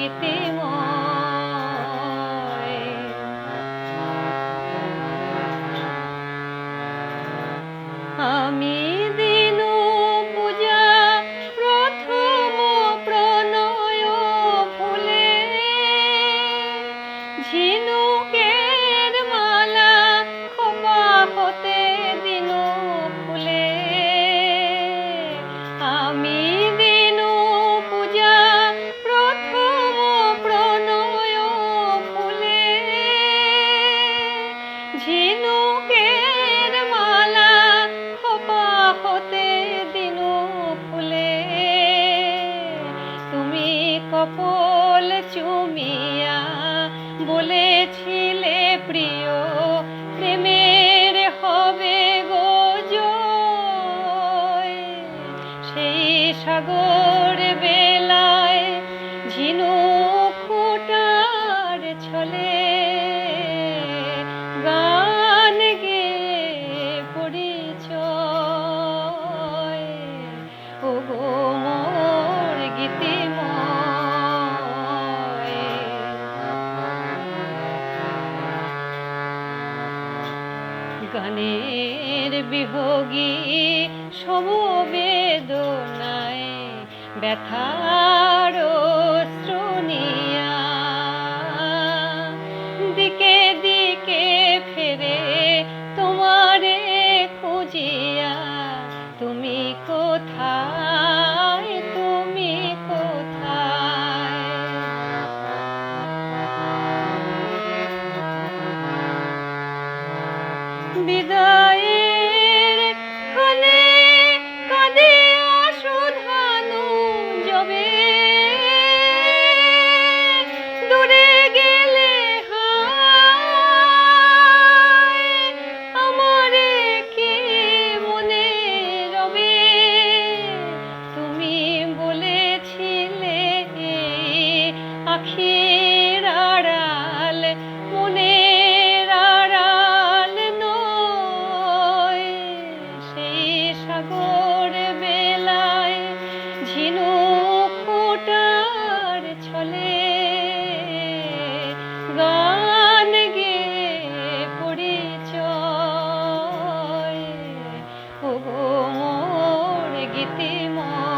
যেতে আমি কপল চুমিয়া বলেছিলে প্রিয় প্রেমের হবে গো সেই সাগর প্রাণের বিহগী সমবেদনায় ব্যথার big মোর গীতিমা